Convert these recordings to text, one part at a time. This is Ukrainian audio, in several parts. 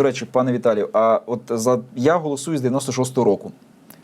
до речі, пане Віталію, а от за я голосую з 96-го року.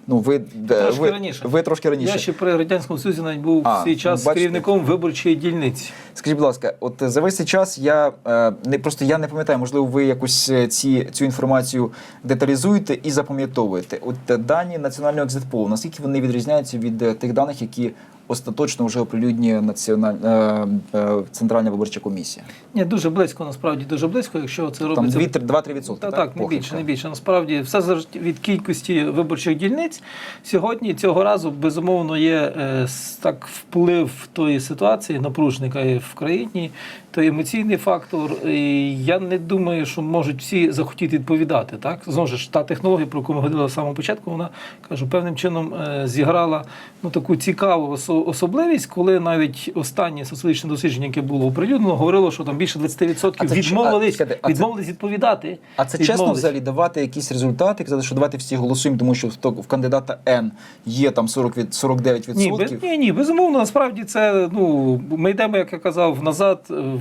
Ну, ви, Трошки ви, раніше. ви трошки раніше. Я ще при радянському Союзі навіть був А, в свій час бачите. керівником виборчої дільниці. Скажіть, будь ласка, от за весь цей час я е, не просто я не пам'ятаю, можливо, ви якось е, ці цю інформацію деталізуєте і запам'ятовуєте. От дані національного екзитполу, наскільки вони відрізняються від е, тих даних, які остаточно вже оприлюднює національ... е, е, центральна виборча комісія? Ні, дуже близько, насправді дуже близько, якщо це Там робиться. 2-3 відсотки. Та так, не більше, не більше. Насправді все залежить від кількості виборчих дільниць. Сьогодні цього разу безумовно є е, так вплив тої ситуації напружника в країні, той емоційний фактор. І я не думаю, що можуть всі захотіти відповідати. Так знову ж та технологія, про яку ми говорили з самого початку, вона кажу, певним чином зіграла ну таку цікаву осо- особливість, коли навіть останнє соціологічне дослідження, яке було оприлюднено, говорило, що там більше 20% А це чи- відмовились, а, відмовились відповідати. А це чесно відмовились. взагалі давати якісь результати, казати, що давайте всі голосуємо, тому що в, в кандидата N є там 40 від 49 Ні, без, ні, ні, безумовно, насправді це ну ми йдемо, як я казав, назад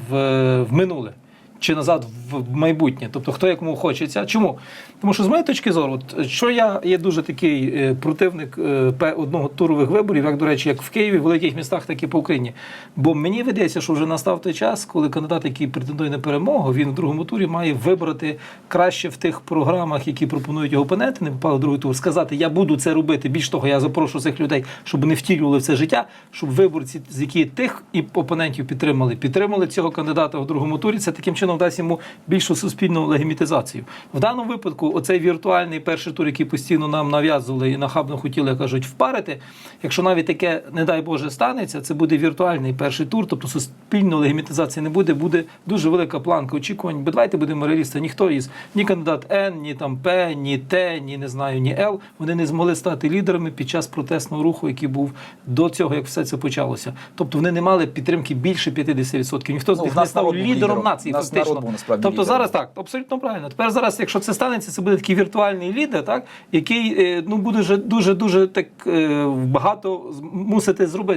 в, в минуле. Чи назад в майбутнє, тобто хто як кому хочеться. Чому? Тому що з моєї точки зору, що я є дуже такий е, противник е, одного турових виборів, як до речі, як в Києві, в великих містах, так і по Україні. Бо мені видається, що вже настав той час, коли кандидат, який претендує на перемогу, він в другому турі має вибрати краще в тих програмах, які пропонують його опоненти, не попали в другий тур, сказати, я буду це робити. Більш того, я запрошу цих людей, щоб вони втілювали в це життя, щоб виборці, з які тих і опонентів підтримали, підтримали цього кандидата в другому турі. Це таким чином дасть йому більшу суспільну легімітизацію. В даному випадку, оцей віртуальний перший тур, який постійно нам нав'язували і нахабно хотіли, як кажуть, впарити. Якщо навіть таке, не дай Боже, станеться, це буде віртуальний перший тур, тобто суспільної легімітизації не буде, буде дуже велика планка очікувань. Бо давайте будемо реалісти. Ніхто із ні кандидат Н, ні там П, ні Т, ні не знаю, ні Л. Вони не змогли стати лідерами під час протестного руху, який був до цього, як все це почалося. Тобто вони не мали підтримки більше 50%. Ніхто з Ну, них не став лідером лідером. нації. Нас фактично. народ був, насправді, тобто лідером. зараз так, абсолютно правильно. Тепер зараз, якщо це станеться, це буде такий віртуальний лідер, так який е, ну буде дуже дуже так е, багато мусити зробити.